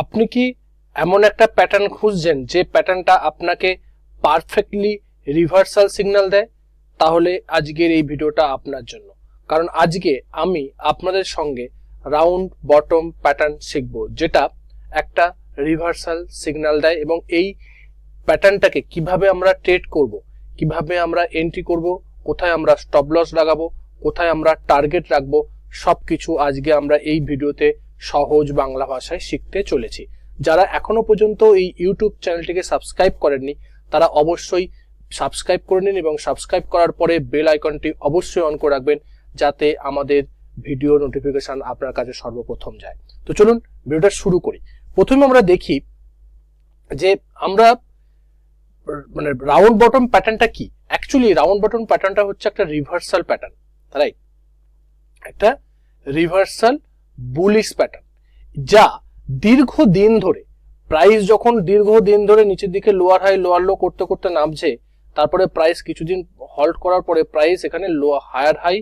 আপনি কি এমন একটা প্যাটার্ন খুঁজছেন যে প্যাটার্নটা আপনাকে পারফেক্টলি রিভার্সাল সিগন্যাল দেয়? তাহলে আজকের এই ভিডিওটা আপনার জন্য। কারণ আজকে আমি আপনাদের সঙ্গে রাউন্ড বটম প্যাটার্ন শিখব, যেটা একটা রিভার্সাল সিগন্যাল দেয় এবং এই প্যাটার্নটাকে কীভাবে আমরা ট্রেড করব, কীভাবে আমরা এন্ট্রি করব, কোথায় আমরা স্টপ লস লাগাবো, কোথায় আমরা টার্গেট রাখব, সবকিছু আজকে আমরা এই ভিডিওতে সহজ বাংলা ভাষায় শিখতে চলেছি। যারা এখনও পর্যন্ত এই ইউটিউব চ্যানেলটিকে সাবস্ক্রাইব করেননি, তারা অবশ্যই সাবস্ক্রাইব করে নিন এবং সাবস্ক্রাইব করার পরে বেল আইকনটি অবশ্যই অন করে রাখবেন যাতে আমাদের ভিডিও নোটিফিকেশন আপনার কাছে সর্বপ্রথম যায়। তো চলুন ভিডিওটা শুরু করি। প্রথমে আমরা দেখি যে আমরা মানে রাউন্ড বটম প্যাটার্নটা কি? অ্যাকচুয়ালি রাউন্ড বটম প্যাটার্নটা হচ্ছে একটা রিভার্সাল প্যাটার্ন রাইট একটা রিভার্সাল বুলিশ প্যাটার্ন যা দীর্ঘদিন ধরে প্রাইস যখন দীর্ঘদিন ধরে নিচের দিকে লোয়ার হাই লোয়ার লো করতে করতে নামছে, তারপরে প্রাইস কিছুদিন হল্ট করার পরে প্রাইস এখানে low higher high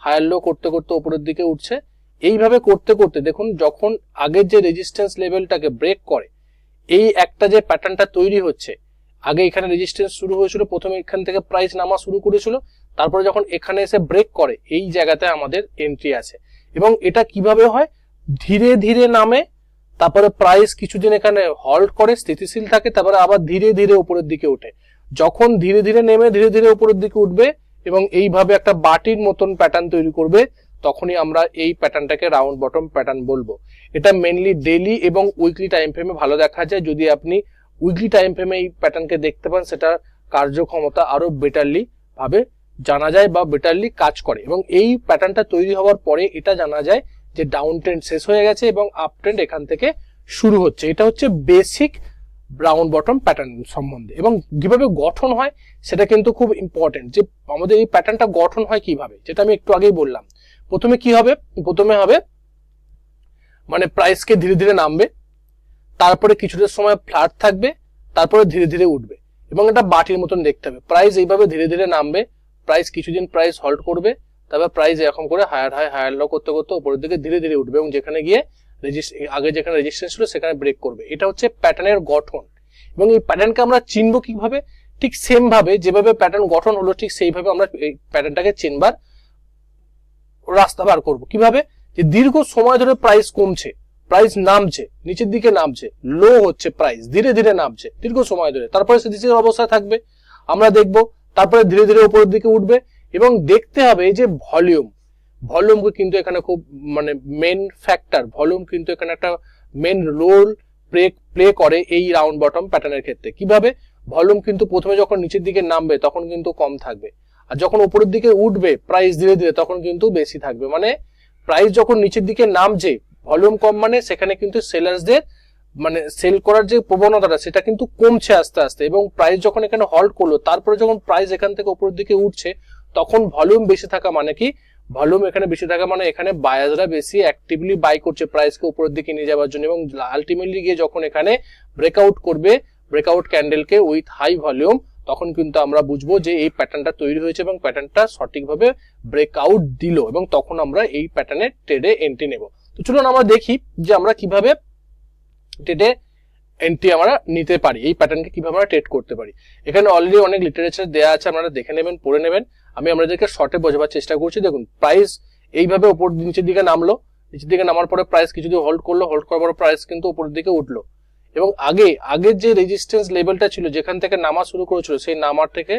higher low করতে করতে উপরের দিকে উঠছে। এইভাবে করতে করতে দেখুন, যখন আগের যে রেজিস্ট্যান্স লেভেলটাকে ব্রেক করে, এই একটা যে প্যাটার্নটা তৈরি হচ্ছে, আগে এখানে রেজিস্ট্যান্স শুরু হয়েছিল, প্রথমে এখান থেকে প্রাইস নামা শুরু করেছিল, তারপরে যখন এখানে এসে ব্রেক করে, এই জায়গাতে আমাদের এন্ট্রি আছে। এবং এটা কীভাবে হয়? ধীরে ধীরে নামে, তারপরে প্রাইস কিছুদিন এখানে হল্ট করে, স্থিতিশীল থাকে, তারপরে আবার ধীরে ধীরে উপরের দিকে ওঠে। যখন ধীরে ধীরে নেমে, ধীরে ধীরে উপরের দিকে উঠবে এবং এইভাবে একটা বাটির মতন প্যাটার্ন তৈরি করবে, তখনই আমরা এই প্যাটার্নটাকে রাউন্ড বটম প্যাটার্ন বলব। এটা মেনলি ডেলি এবং উইকলি টাইম ফ্রেমে ভালো দেখা যায়। যদি আপনি উইকলি টাইম ফ্রেমে এই প্যাটার্নকে দেখতে পান সেটা কার্যক্ষমতা আরও বেটারলি ভাবে জানা যায় বা বেটারলি কাজ করে এবং এই প্যাটার্নটা তৈরি হওয়ার পরে এটা জানা যায় যে ডাউন ট্রেন্ড শেষ হয়ে গেছে এবং আপ ট্রেন্ড এখান থেকে শুরু হচ্ছে। এটা হচ্ছে বেসিক ব্রাউন বটম প্যাটার্ন সম্বন্ধে এবং কীভাবে গঠন হয় সেটা কিন্তু খুব ইম্পর্টেন্ট যে আমাদের এই প্যাটার্নটা গঠন হয় কীভাবে, যেটা আমি একটু আগেই বললাম। প্রথমে কি হবে? প্রথমে হবে মানে প্রাইসকে ধীরে ধীরে নামবে, তারপরে কিছুটা সময় ফ্ল্যাট থাকবে, তারপরে ধীরে ধীরে উঠবে এবং এটা বাটির মতন দেখতে হবে। প্রাইস এইভাবে ধীরে ধীরে নামবে প্রাইস কিছুদিন প্রাইস হল্ট করবে, তারপর প্রাইস এরকম করে হায়ার হাই হায়ার লো করতে করতে উপরের দিকে ধীরে ধীরে উঠবে এবং যেখানে গিয়ে আগে যেখানে রেজিস্ট্যান্স ছিল সেখানে ব্রেক করবে। এটা হচ্ছে প্যাটার্নের গঠন। এবং এই প্যাটার্নকে আমরা চিনবো কীভাবে? ঠিক সেম ভাবে যেভাবে প্যাটার্ন গঠন হলো, ঠিক সেইভাবে আমরা এই প্যাটার্নটাকে চিনবার রাস্তা বার করব। কীভাবে? যে দীর্ঘ সময় ধরে প্রাইস কমছে প্রাইস নামছে, নিচের দিকে নামছে লো হচ্ছে প্রাইস ধীরে ধীরে নামছে, দীর্ঘ সময় ধরে। তারপরে সে স্থিতিশীল অবস্থায় থাকবে। আমরা দেখব তারপরে ধীরে ধীরে উপরের দিকে উঠবে এবং দেখতে হবে যে ভলিউম। ভলিউম কিন্তু এখানে খুব মানে মেন ফ্যাক্টর ভলিউম কিন্তু এখানে একটা মেন রোল প্লে প্লে করে এই রাউন্ড বটম প্যাটার্নের ক্ষেত্রে। কীভাবে? ভলিউম কিন্তু প্রথমে যখন নিচের দিকে নামবে তখন কিন্তু কম থাকবে। আর যখন উপরের দিকে উঠবে প্রাইস ধীরে ধীরে তখন কিন্তু বেশি থাকবে। মানে প্রাইস যখন নিচের দিকে নামছে, ভলিউম কম মানে সেখানে কিন্তু সেলার্সদের মানে সেল করার যে প্রবণতাটা, সেটা কিন্তু কমছে আস্তে আস্তে এবং প্রাইস যখন এখানে হল্ট করল, তারপরে যখন প্রাইস এখান থেকে উপরের দিকে উঠছে, তখন ভলিউম বেশি থাকা মানে কি? ভলিউম এখানে বেশি থাকা মানে এখানে বায়াসরা বেশি অ্যাক্টিভলি বাই করছে প্রাইসকে উপরের দিকে নিয়ে যাওয়ার জন্য এবং আলটিমেটলি গিয়ে যখন এখানে ব্রেকআউট করবে ব্রেকআউট ক্যান্ডেলকে উইথ হাই ভলিউম তখন কিন্তু আমরা বুঝব যে এই প্যাটার্নটা তৈরি হয়েছে এবং প্যাটার্নটা সঠিকভাবে ব্রেকআউট দিল এবং তখন আমরা এই প্যাটার্নের ট্রেডে এন্ট্রি নেব। তো চলুন আমরা দেখি যে আমরা কীভাবে ট্রেডে এন্ট্রি আমরা নিতে পারি, এই প্যাটার্নকে কীভাবে আমরা ট্রেড করতে পারি। এখানে অলরেডি অনেক লিটারেচার দেওয়া আছে, আপনারা দেখে নেবেন, পড়ে নেবেন। আমি আপনাদেরকে শর্টে বোঝাবার চেষ্টা করছি। দেখুন প্রাইস এইভাবে ওপর নিচের দিকে নামলো। নিচের দিকে নামার পরে প্রাইস কিছুদিন হোল্ড করল হোল্ড করার পর প্রাইস কিন্তু উপরের দিকে উঠল। এবং আগে, আগের যে রেজিস্ট্যান্স লেভেলটা ছিল, যেখান থেকে নামা শুরু করেছিল, সেই নামার থেকে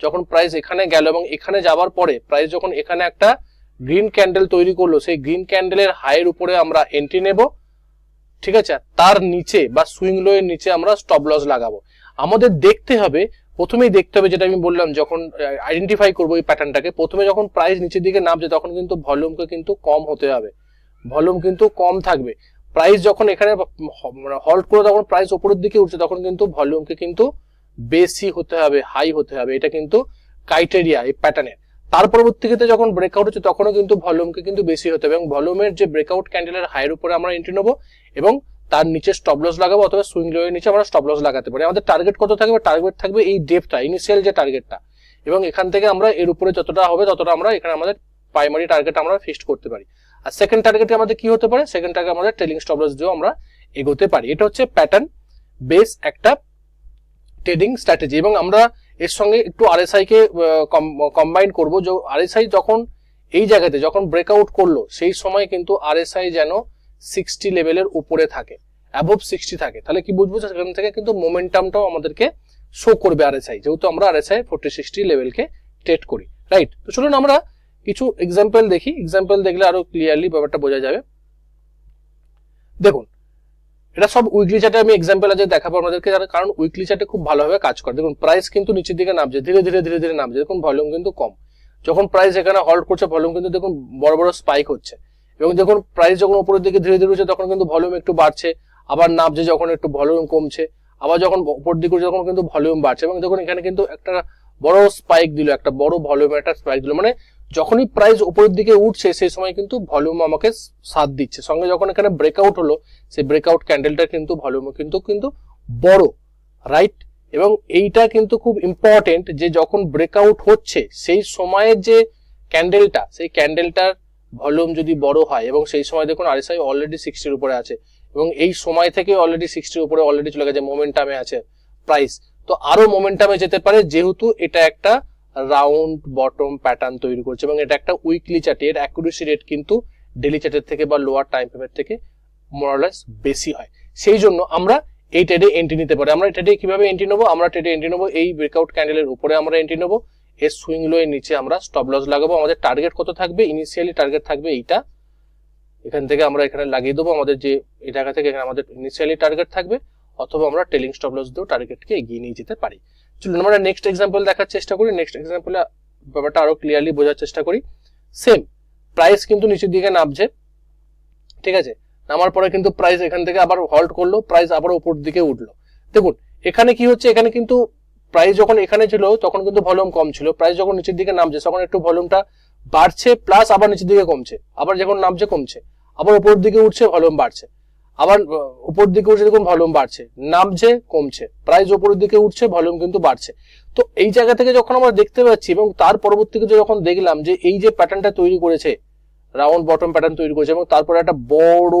যখন প্রাইস এখানে গেল এবং এখানে যাওয়ার পরে প্রাইস যখন এখানে একটা গ্রিন ক্যান্ডেল তৈরি করল, সেই গ্রিন ক্যান্ডেলের হাইয়ের উপরে আমরা এন্ট্রি নেব। ঠিক আছে? তার নিচে বা সুইং লো এর নিচে আমরা স্টপ লস লাগাবো। আমাদের দেখতে হবে, প্রথমেই দেখতে হবে যেটা আমি বললাম, যখন আইডেন্টিফাই করব এই প্যাটার্নটাকে প্রথমে যখন প্রাইস নিচের দিকে নামছে, তখন কিন্তু ভলিউমকে কিন্তু কম হতে হবে। ভলিউম কিন্তু কম থাকবে। প্রাইস যখন এখানে হল্ট করে তখন প্রাইস উপরের দিকে উঠছে, তখন কিন্তু ভলিউমকে কিন্তু বেশি হতে হবে হাই হতে হবে। এটা কিন্তু ক্রাইটেরিয়া এই প্যাটার্নের তার পরবর্তীতে যখন ব্রেকআউট হচ্ছে, তখনও কিন্তু ভলিউমকে কিন্তু বেশি হতে হবে এবং ভলিউমের যে ব্রেকআউট ক্যান্ডেলের হাইয়ের উপরে আমরা এন্ট্রি নেব এবং তার নিচে স্টপ লস লাগাবো অথবা সুইং লোয়ের নিচে আমরা স্টপ লস লাগাতে পারি। আমাদের টার্গেট কত থাকবে? টার্গেট থাকবে এই ডেপটা ইনিশিয়াল যে টার্গেটটা এবং এখান থেকে আমরা এর উপরে যতটা হবে, ততটা আমরা এখানে আমাদের প্রাইমারি টার্গেট আমরা ফিক্সড করতে পারি। আর সেকেন্ড টার্গেটে আমাদের কি হতে পারে? সেকেন্ড টার্গেট আমাদের ট্রেলিং স্টপ লস দিয়েও আমরা এগোতে পারি। এটা হচ্ছে প্যাটার্ন বেস একটা ট্রেডিং স্ট্র্যাটেজি এবং আমরা এর সঙ্গে একটু আরএসআই কে কম্বাইন করব। যে আরএসআই যখন এই জায়গাতে যখন ব্রেকআউট করল, সেই সময় কিন্তু আরএসআই যেন সিক্সটি লেভেলের উপরে থাকে অ্যাবভ সিক্সটি থাকে। তাহলে কি বুঝব? সেখান থেকে কিন্তু মোমেন্টামটাও আমাদেরকে শো করবে আরএসআই যেহেতু আমরা আরএসআই ফোর্টি সিক্সটি লেভেলকে ট্রেড করি রাইট তো চলুন আমরা কিছু এক্সাম্পল দেখি। এক্সাম্পল দেখলে আরও ক্লিয়ারলি ব্যাপারটা বোঝা যাবে। দেখুন এটা সব উইকলি চার্টে আমি এক্সাম্পল আছে, দেখাবো আপনাদেরকে, যারা- কারণ উইকলি চার্টে খুব ভালোভাবে কাজ করে। দেখুন প্রাইস কিন্তু নিচের দিকে নামছে, ধীরে ধীরে ধীরে ধীরে নামছে। দেখুন ভলিউম কিন্তু কম। যখন প্রাইস এখানে হল্ট করছে ভলিউম কিন্তু দেখুন বড় বড় স্পাইক হচ্ছে। এবং যখন প্রাইস যখন উপরের দিকে ধীরে ধীরে উঠছে, তখন কিন্তু ভলিউম একটু বাড়ছে, আবার নামছে যখন একটু ভলিউম কমছে, আবার যখন উপর দিকে তখন কিন্তু ভলিউম বাড়ছে। এবং দেখুন, এখানে কিন্তু একটা বড় স্পাইক দিল, একটা বড় ভলিউম একটা স্পাইক দিল। মানে যখনই প্রাইস উপরের দিকে উঠছে, সেই সময় কিন্তু ভলিউম আমাকে সাথ দিচ্ছে। সঙ্গে যখন এখানে ব্রেকআউট হলো, সেই ব্রেকআউট ক্যান্ডেলটা কিন্তু ভলিউম কিন্তু কিন্তু বড় রাইট এবং এইটা কিন্তু খুব ইম্পর্টেন্ট যে যখন ব্রেকআউট হচ্ছে, সেই সময়ের যে ক্যান্ডেলটা সেই ক্যান্ডেলটার ভলিউম যদি বড় হয়, এবং সেই সময় দেখুন আরএসআই অলরেডি সিক্সটির উপরে আছে, এবং এই সময় থেকে অলরেডি সিক্সটির উপরে অলরেডি চলে গেছে মোমেন্টামে আছে প্রাইস তো আরও মোমেন্টামে যেতে পারে, যেহেতু এটা একটা রাউন্ড বটম প্যাটার্ন তৈরি করছে এবং এটা একটা উইকলি চার্টে এর অ্যাকুরেসি রেট কিন্তু ডেলি চার্টের থেকে বা লোয়ার টাইম ফ্রেমের থেকে মোরালেস বেশি হয়। সেই জন্য আমরা এই ট্রেডে এন্ট্রি নিতে পারি। আমরা ট্রেডে কীভাবে এন্ট্রি নেব? আমরা ট্রেডে এন্ট্রি নেব এই ব্রেকআউট ক্যান্ডেলের উপরে আমরা এন্ট্রি নেব। এর সুইং লো এর নিচে আমরা স্টপ লস লাগাবো। আমাদের টার্গেট কত থাকবে? ইনিশিয়ালি টার্গেট থাকবে এইটা। এখান থেকে আমরা এখানে লাগিয়ে দেবো। আমাদের যে এই জায়গা থেকে এখানে আমাদের ইনিশিয়ালি টার্গেট থাকবে। অথবা আমরা টেলিং স্টপ লস দিয়েও টার্গেটকে এগিয়ে নিয়ে যেতে পারি। চলুন আমরা নেক্সট এক্সাম্পল দেখার চেষ্টা করি। নেক্সট এক্সাম্পলে ব্যাপারটা আরও ক্লিয়ারলি বোঝার চেষ্টা করি। সেম প্রাইস কিন্তু নিচের দিকে নামছে। ঠিক আছে? নামার পরে কিন্তু প্রাইস এখান থেকে আবার হল্ট করল প্রাইস আবার উপর দিকে উঠল। দেখুন, এখানে কি হচ্ছে? এখানে কিন্তু প্রাইস যখন এখানে ছিল, তখন কিন্তু ভলিউম কম ছিল। প্রাইস যখন নিচের দিকে নামছে, তখন একটু ভলিউমটা বাড়ছে প্লাস আবার নিচের দিকে কমছে। আবার যখন নামছে, কমছে। আবার উপর দিকে উঠছে ভলিউম বাড়ছে। আবার উপর দিকে উঠছে দেখুন ভলিউম বাড়ছে। নামছে, কমছে। প্রাইস উপরের দিকে উঠছে ভলিউম কিন্তু বাড়ছে। তো এই জায়গা থেকে যখন আমরা দেখতে পাচ্ছি এবং তার পরবর্তীতে যখন দেখলাম যে এই যে প্যাটার্নটা তৈরি করেছে রাউন্ড বটম প্যাটার্ন তৈরি করেছে এবং তারপরে একটা বড়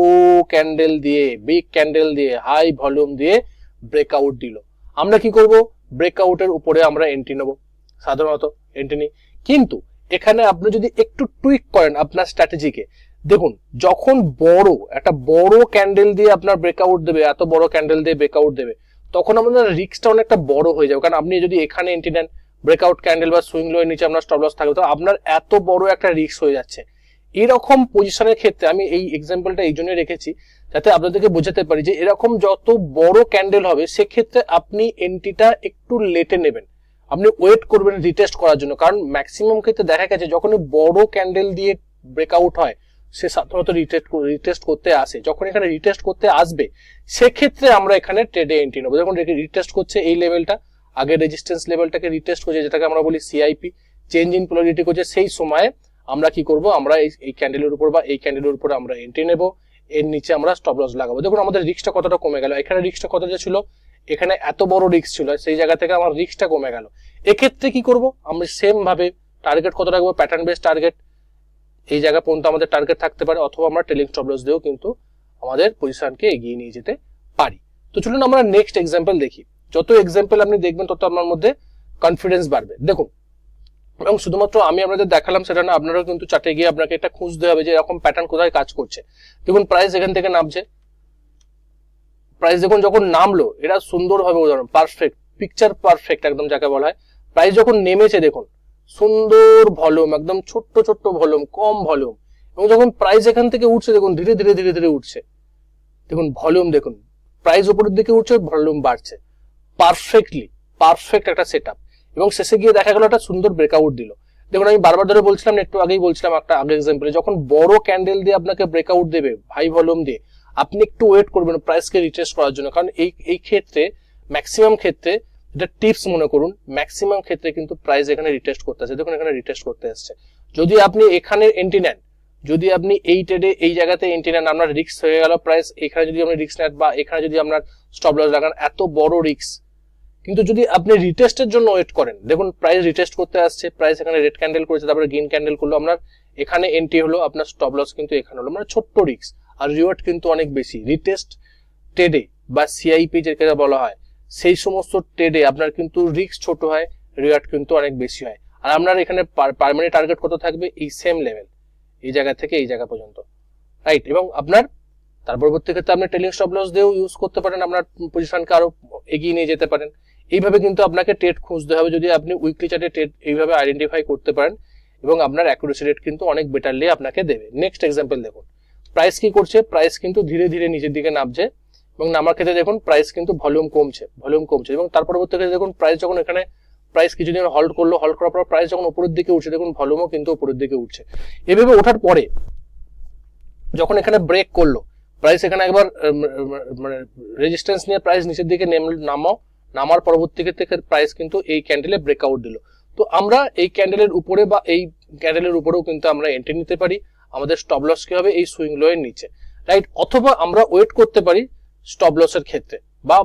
ক্যান্ডেল দিয়ে বিগ ক্যান্ডেল দিয়ে হাই ভলিউম দিয়ে ব্রেকআউট দিল। আমরা কি করব? ব্রেকআউটের উপরে আমরা এন্ট্রি নেব। সাধারণত এন্ট্রি নিই। কিন্তু এখানে আপনি যদি একটু টুইক করেন আপনার স্ট্র্যাটেজিকে দেখুন, যখন বড়, একটা বড় ক্যান্ডেল দিয়ে আপনার ব্রেকআউট দেবে, এত বড় ক্যান্ডেল দিয়ে ব্রেকআউট দেবে, তখন আপনার রিস্কটা অনেকটা বড় হয়ে যাবে। কারণ আপনি যদি এখানে এন্ট্রি নেন ব্রেকআউট ক্যান্ডেল বা সুইং লোয়ের নিচে আপনার স্টপ লস থাকবে, তো আপনার এত বড় একটা রিস্ক হয়ে যাচ্ছে। এরকম পজিশনের ক্ষেত্রে আমি এই এক্সাম্পলটা এই জন্যই রেখেছি, যাতে আপনাদেরকে বোঝাতে পারি যে এরকম যত বড় ক্যান্ডেল হবে, সেক্ষেত্রে আপনি এন্ট্রিটা একটু লেটে নেবেন। আপনি ওয়েট করবেন রিটেস্ট করার জন্য। কারণ ম্যাক্সিমাম ক্ষেত্রে দেখা গেছে যখন বড় ক্যান্ডেল দিয়ে ব্রেকআউট হয় সে সাধারণত রিটেস্ট রিটেস্ট করতে আসে। যখন এখানে রিটেস্ট করতে আসবে, সেক্ষেত্রে আমরা এখানে ট্রেডে এন্ট্রি নেব। যখন রিটেস্ট করছে এই লেভেলটা আগে রেজিস্ট্যান্স লেভেলটাকে রিটেস্ট করছে, যেটাকে আমরা বলি সিআইপি চেঞ্জ ইন পোলারিটি করছে, সেই সময়ে আমরা কি করব, আমরা এই ক্যান্ডেলের উপর বা এই ক্যান্ডেলের উপর আমরা এন্ট্রি নেব। এর নিচে আমরা স্টপ লস লাগাবো। দেখুন, আমাদের রিক্সটা কতটা কমে গেল। এখানে রিস্কটা কতটা ছিল? এখানে এত বড় রিস্ক ছিল, সেই জায়গা থেকে আমার রিস্কটা কমে গেল। এক্ষেত্রে কি করব? আমরা সেম ভাবে টার্গেট কত রাখব? প্যাটার্ন বেস টার্গেট এই জায়গা পর্যন্ত আমাদের টার্গেট থাকতে পারে, অথবা আমরা টেলিং স্টপ লস দিয়েও কিন্তু আমাদের পজিশনকে এগিয়ে নিয়ে যেতে পারি। তো চলুন আমরা নেক্সট এক্সাম্পল দেখি। যত এক্সাম্পল আপনি দেখবেন, তত আপনার মধ্যে কনফিডেন্স বাড়বে। দেখুন, এবং শুধুমাত্র আমি আপনাদের দেখালাম সেটা না, আপনারাও কিন্তু চাটে গিয়ে আপনাকে একটা খুঁজতে হবে যে এরকম প্যাটার্ন কোথায় কাজ করছে। দেখুন প্রাইস এখান থেকে নামছে। প্রাইস দেখুন যখন নামলো, এটা সুন্দরভাবে উদাহরণ পারফেক্ট পিকচার পারফেক্ট একদম যাকে বলা হয়। প্রাইস যখন নেমেছে, দেখুন সুন্দর ভলিউম, একদম ছোট্ট ছোট্ট ভলিউম, কম ভলিউম। এবং যখন প্রাইস এখান থেকে উঠছে, দেখুন, ধীরে ধীরে ধীরে ধীরে উঠছে। দেখুন, ভলিউম, দেখুন প্রাইস উপরের দিকে উঠছে, ভলিউম বাড়ছে। পারফেক্টলি পারফেক্ট একটা সেট এবং শেষে গিয়ে দেখা গেল, একটা সুন্দর ব্রেকআউট দিল। দেখুন, আমি বারবার ধরে বলছিলাম, একটু আগেই বলছিলাম একটা আগে এক্সাম্পলে যখন বড় ক্যান্ডেল দিয়ে আপনাকে ব্রেকআউট দেবে হাই ভলিউম দিয়ে, আপনি একটু ওয়েট করবেন প্রাইসকে রিটেস্ট করার জন্য। কারণ এই এই ক্ষেত্রে ম্যাক্সিমাম ক্ষেত্রে এটা টিপস মনে করুন ম্যাক্সিমাম ক্ষেত্রে কিন্তু প্রাইস এখানে রিটেস্ট করতে আসছে দেখুন, এখানে রিটেস্ট করতে আসছে যদি আপনি এখানে এন্ট্রি নেন, যদি আপনি এই ট্রেডে এই জায়গাতে এন্ট্রি নেন, আপনার রিস্ক হয়ে গেল প্রাইস এখানে যদি আপনি রিক্স নেন বা এখানে যদি আপনার স্টপ লস লাগান এত বড় রিস্ক কিন্তু যদি আপনি রিটেস্টের জন্য ওয়েট করেন, দেখুন প্রাইস রিটেস্ট করতে আসছে প্রাইস এখানে রেড ক্যান্ডেল করেছে, তারপরে গ্রিন ক্যান্ডেল করল, আপনার এখানে এন্ট্রি হলো, আপনার স্টপ লস কিন্তু এখানে হলো। মানে ছোট্ট রিক্স আর রিওয়ার্ড কিন্তু অনেক বেশি। রিটেস্ট ট্রেডে বা সিআইপি যেটা বলা হয় সেই সমস্ত ট্রেডে আপনার কিন্তু রিস্ক ছোট হয় রিওয়ার্ড কিন্তু অনেক বেশি হয়। আর আপনার এখানে পারমানেন্ট টার্গেট কত থাকবে? এই সেম লেভেল এই জায়গা থেকে এই জায়গা পর্যন্ত। রাইট এবং আপনার, তার পরবর্তী ক্ষেত্রে আপনি টেলিং স্টপ লস দিয়েও ইউজ করতে পারেন, আপনার পজিশনকে আরও এগিয়ে নিয়ে যেতে পারেন। এইভাবে কিন্তু আপনাকে ট্রেড খুঁজতে হবে যদি আপনি উইকলি চার্টে ট্রেড এইভাবে আইডেন্টিফাই করতে পারেন এবং আপনার অ্যাকুরেসি রেট কিন্তু অনেক বেটারলি আপনাকে দেবে। নেক্সট এক্সাম্পল দেখুন। প্রাইস কি করছে? প্রাইস কিন্তু ধীরে ধীরে নিচের দিকে নামছে। এবং নামার ক্ষেত্রে দেখুন প্রাইস কিন্তু ভলিউম কমছে ভলিউম কমছে এবং তার পরবর্তী ক্ষেত্রে দেখুন প্রাইস যখন এখানে প্রাইস কিছুদিন হল্ড করল হল্ড করার পর প্রাইস যখন উপরের দিকে উঠছে, দেখুন ভলিউমও কিন্তু উপরের দিকে উঠছে। এভাবে ওঠার পরে যখন এখানে ব্রেক করল প্রাইস এখানে একবার মানে রেজিস্ট্যান্স নিয়ে প্রাইস নিচের দিকে নামাও, নামার পরবর্তী ক্ষেত্রে প্রাইস কিন্তু এই ক্যান্ডেলে ব্রেকআউট দিল। তো আমরা এই ক্যান্ডেলের উপরে বা এই ক্যান্ডেলের উপরেও কিন্তু আমরা এন্ট্রি নিতে পারি। আমাদের স্টপ লস কি হবে? এই সুইং লোয়ের নিচে। রাইট অথবা আমরা ওয়েট করতে পারি স্টপ লসের ক্ষেত্রে বা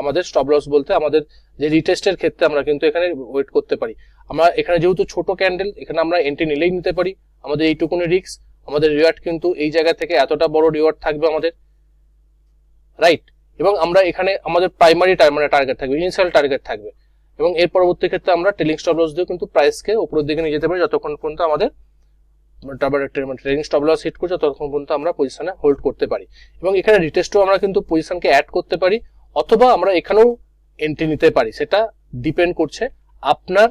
আমাদের স্টপ লস বলতে আমাদের যে রিটেস্টের ক্ষেত্রে আমরা কিন্তু এখানে ওয়েট করতে পারি। আমরা এখানে যেহেতু ছোট ক্যান্ডেল এখানে আমরা এন্ট্রি নিলেই নিতে পারি। আমাদের এইটুকুনি রিক্স আমাদের রিওয়ার্ড কিন্তু এই জায়গা থেকে এতটা বড় রিওয়ার্ড থাকবে আমাদের। রাইট এবং আমরা এখানে আমাদের প্রাইমারি মানে টার্গেট থাকবে ইনিশিয়াল টার্গেট থাকবে। এবং এর পরবর্তী ক্ষেত্রে আমরা টেলিং স্টপ লস দিয়ে কিন্তু প্রাইসকে উপরের দিকে নিয়ে যেতে পারি, যতক্ষণ পর্যন্ত আমাদের ট্রেডিং স্টপ লস হিট করছে, ততক্ষণ পর্যন্ত আমরা পজিশনে হোল্ড করতে পারি। এবং এখানে রিটেস্টও আমরা কিন্তু পজিশনকে অ্যাড করতে পারি, অথবা আমরা এখানেও এন্ট্রি নিতে পারি। সেটা ডিপেন্ড করছে আপনার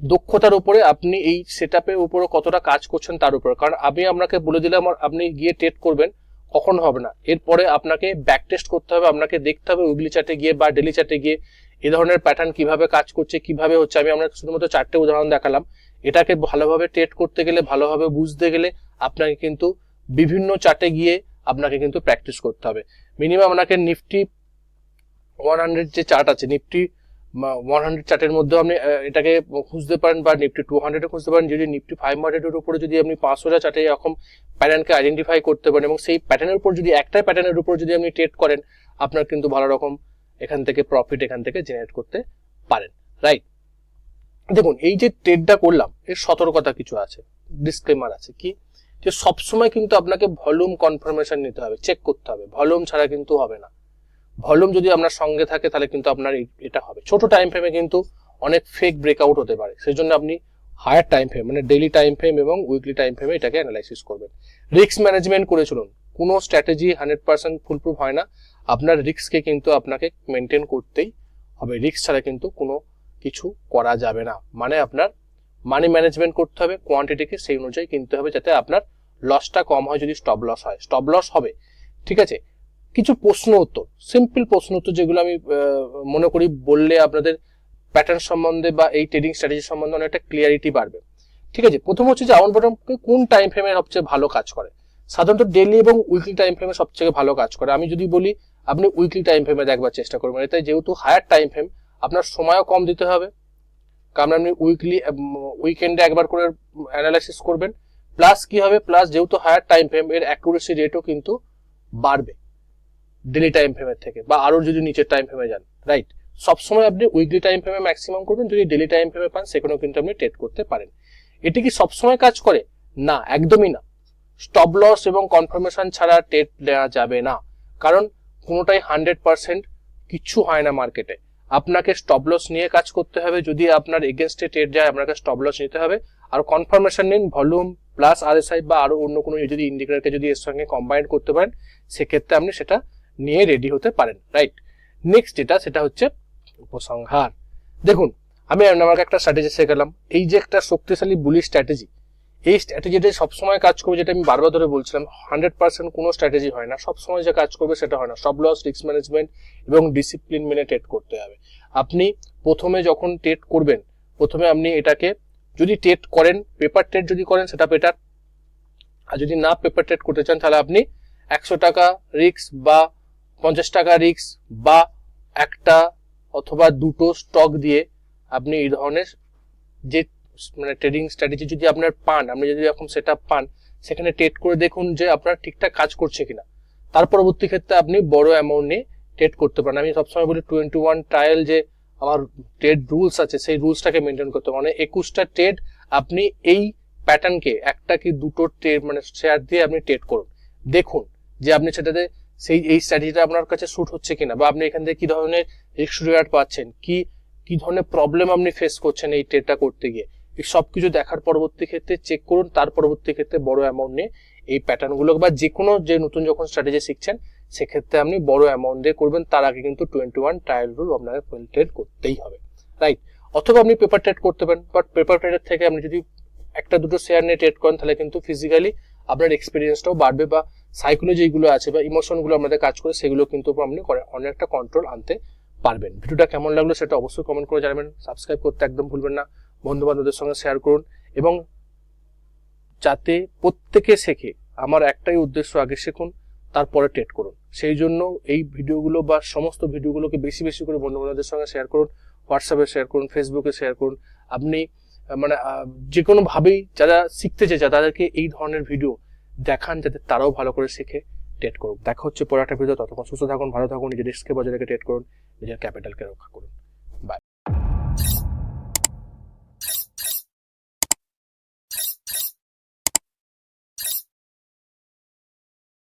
দক্ষতার উপরে, আপনি এই সেট আপের উপরে কতটা কাজ করছেন তার উপরে। কারণ আমি আপনাকে বলে দিলাম, আপনি গিয়ে টেট করবেন, কখন হবে না। এরপরে আপনাকে ব্যাক টেস্ট করতে হবে, আপনাকে দেখতে হবে উইকলি চার্টে গিয়ে বা ডেলি চার্টে গিয়ে এই ধরনের প্যাটার্ন কীভাবে কাজ করছে, কীভাবে হচ্ছে। আমি আপনাকে শুধুমাত্র চারটে উদাহরণ দেখালাম। এটাকে ভালোভাবে ট্রেড করতে গেলে, ভালোভাবে বুঝতে গেলে আপনাকে কিন্তু বিভিন্ন চার্টে গিয়ে আপনাকে কিন্তু প্র্যাকটিস করতে হবে। মিনিমাম আপনাকে নিফটি ওয়ান হান্ড্রেড যে চার্ট আছে নিফটি ওয়ান হান্ড্রেড চার্টের মধ্যে আপনি এটাকে খুঁজতে পারেন বা নিফটি টু হান্ড্রেডে খুঁজতে পারেন। যদি নিফটি ফাইভ হান্ড্রেডের উপরে যদি আপনি পাঁচশোটা চার্টে এরকম প্যাটার্নকে আইডেন্টিফাই করতে পারেন এবং সেই প্যাটার্নের উপর যদি একটাই প্যাটার্নের উপর যদি আপনি ট্রেড করেন, আপনার কিন্তু ভালো রকম এখান থেকে প্রফিট এখান থেকে জেনারেট করতে পারেন। রাইট দেখুন, এই যে ট্রেডটা করলাম, এর সতর্কতা কিছু আছে ডিসক্লেমার আছে কি? যে সবসময় কিন্তু আপনাকে ভলিউম কনফার্মেশন নিতে হবে চেক করতে হবে ভলিউম ছাড়া কিন্তু হবে না। ভলিউম যদি আপনার সঙ্গে থাকে, তাহলে কিন্তু আপনার এটা হবে। ছোট টাইম ফ্রেমে কিন্তু অনেক ফেক ব্রেকআউট হতে পারে সেই জন্য আপনি হায়ার টাইম ফ্রেম মানে ডেলি টাইম ফ্রেম এবং উইকলি টাইম ফ্রেমে এটাকে অ্যানালাইসিস করবেন। রিস্ক ম্যানেজমেন্ট করে চলুন, কোনো স্ট্র্যাটেজি হান্ড্রেড পার্সেন্ট ফুলপ্রুফ হয় না, আপনার রিস্ককে কিন্তু আপনাকে মেনটেন করতেই হবে রিস্ক ছাড়া কিন্তু কোনো কিছু করা যাবে না। মানে আপনার মানি ম্যানেজমেন্ট করতে হবে কোয়ান্টিটিকে সেই অনুযায়ী কিনতে হবে যাতে আপনার লসটা কম হয় যদি স্টপ লস হয়। স্টপ লস হবে। ঠিক আছে? কিছু প্রশ্ন উত্তর। সিম্পল প্রশ্ন উত্তর যেগুলো আমি মনে করি বললে আপনাদের প্যাটার্ন সম্বন্ধে বা এই ট্রেডিং স্ট্র্যাটেজি সম্বন্ধে অনেকটা ক্লিয়ারিটি বাড়বে। ঠিক আছে? প্রথম হচ্ছে যে আউন বটম কোন টাইম ফ্রেমে সবচেয়ে ভালো কাজ করে? সাধারণত ডেলি এবং উইকলি টাইম ফ্রেমে সবচেয়ে ভালো কাজ করে। আমি যদি বলি, আপনি উইকলি টাইম ফ্রেমে দেখবার চেষ্টা করবেন। এতে যেহেতু হায়ার টাইম ফ্রেম আপনার সময়ও কম দিতে হবে। কারণ আপনি উইকলি উইকেন্ডে একবার করে অ্যানালাইসিস করবেন। প্লাস কি হবে? প্লাস যেহেতু হায়ার টাইম ফ্রেম এর অ্যাকুরেসি রেটও কিন্তু বাড়বে ডেলি টাইম ফ্রেমের থেকে, বা আরও যদি নিচের টাইম ফ্রেমে যান রাইট সবসময় আপনি উইকলি টাইম ফ্রেমে ম্যাক্সিমাম করবেন, যদি ডেলি টাইম ফ্রেমে পান, সেখানেও কিন্তু আপনি ট্রেড করতে পারেন। এটি কি সবসময় কাজ করে? না, একদমই না। স্টপ লস এবং কনফার্মেশন ছাড়া ট্রেড নেওয়া যাবে না। কারণ কোনোটাই হান্ড্রেড পার্সেন্ট কিচ্ছু হয় না মার্কেটে আপনাকে স্টপ লস নিয়ে কাজ করতে হবে। যদি আপনার এগেনস্টে ট্রেড যায়, আপনাকে স্টপ লস নিতে হবে। আর কনফার্মেশন নিন volume plus R S I বা আরও অন্য কোনো যদি ইন্ডিকেটারকে যদি এর সঙ্গে কম্বাইন করতে পারেন, সেক্ষেত্রে আপনি সেটা নিয়ে রেডি হতে পারেন রাইট নেক্সট যেটা, সেটা হচ্ছে উপসংহার। দেখুন, আমি আমাকে একটা স্ট্র্যাটেজি শেখালাম। এই যে একটা শক্তিশালী বুলি স্ট্র্যাটেজি এই স্ট্র্যাটেজিটা সবসময় কাজ করবে, যেটা আমি বারবার ধরে বলছিলাম হান্ড্রেড পার্সেন্ট কোনো স্ট্র্যাটেজি হয় না। সবসময় যে কাজ করবে সেটা হয় না। সব লস রিস্ক ম্যানেজমেন্ট এবং ডিসিপ্লিন মেনে ট্রেড করতে হবে। আপনি প্রথমে যখন ট্রেড করবেন, প্রথমে আপনি এটাকে যদি ট্রেড করেন পেপার ট্রেড যদি করেন, সেটা বেটার আর যদি না পেপার ট্রেড করতে চান, তাহলে আপনি একশো টাকা রিক্স বা পঞ্চাশ টাকা রিক্স বা একটা অথবা দুটো স্টক দিয়ে আপনি এই ধরনের যে মানে ট্রেডিং স্ট্র্যাটেজি যদি আপনার পান, আপনি যদি এখন সেটা পান, সেখানে ট্রেড করে দেখুন যে আপনার ঠিকঠাক কাজ করছে কিনা। তার পরবর্তী ক্ষেত্রে আপনি বড় অ্যামাউন্ট নিয়ে ট্রেড করতে পারেন। আমি সবসময় বলি টোয়েন্টি ওয়ান ট্রায়াল যে আমার ট্রেড রুলস আছে, সেই রুলসটাকে মেনটেন করতে মানে একুশটা ট্রেড আপনি এই প্যাটার্নকে একটা কি দুটো ট্রেড মানে শেয়ার দিয়ে আপনি ট্রেড করুন। দেখুন যে আপনি সেটাতে সেই, এই স্ট্র্যাটেজিটা আপনার কাছে শুট হচ্ছে কিনা বা আপনি এখান থেকে কি ধরনের রিস্ক রিওয়ার্ড পাচ্ছেন, কি কি ধরনের প্রবলেম আপনি ফেস করছেন এই ট্রেডটা করতে গিয়ে। সব কিছু দেখার পরবর্তী ক্ষেত্রে চেক করুন, তার পরবর্তী ক্ষেত্রে বড় অ্যামাউন্ট নিয়ে এই প্যাটার্নগুলো বা যে কোনো যে নতুন যখন স্ট্র্যাটেজি শিখছেন, সেক্ষেত্রে আপনি বড় অ্যামাউন্ট দিয়ে করবেন, তার আগে কিন্তু টোয়েন্টি ওয়ান ট্রায়াল রুল আপনাকে ট্রেড করতেই হবে। রাইট অথবা আপনি পেপার ট্রেড করতে পারেন বাট পেপার ট্রেডের থেকে আপনি যদি একটা দুটো শেয়ার নিয়ে ট্রেড করেন, তাহলে কিন্তু ফিজিক্যালি আপনার এক্সপিরিয়েন্সটাও বাড়বে বা সাইকোলজি যেগুলো আছে বা ইমোশনগুলো আমাদের কাজ করে, সেগুলো কিন্তু আপনি অনেকটা কন্ট্রোল আনতে পারবেন। ভিডিওটা কেমন লাগল সেটা অবশ্যই কমেন্ট করে জানাবেন। সাবস্ক্রাইব করতে একদম ভুলবেন না। বন্ধু বান্ধবদের সঙ্গে শেয়ার করুন এবং যাতে প্রত্যেকে শেখে আমার একটাই উদ্দেশ্য আগে শিখুন, তারপরে ট্রেড করুন। সেই জন্য এই ভিডিওগুলো বা সমস্ত ভিডিওগুলোকে বেশি বেশি করে বন্ধু বান্ধবদের সঙ্গে শেয়ার করুন হোয়াটসঅ্যাপে শেয়ার করুন ফেসবুকে শেয়ার করুন। আপনি মানে যে কোনো ভাবেই যারা শিখতে চায় তাদেরকে এই ধরনের ভিডিও দেখান, যাতে তারাও ভালো করে শিখে ট্রেড করুক। দেখা হচ্ছে পরে একটা ভিডিও ততক্ষণ সুস্থ থাকুন, ভালো থাকুন, নিজের রিস্কে বজায় রেখে ট্রেড করুন, নিজের ক্যাপিটালকে রক্ষা করুন।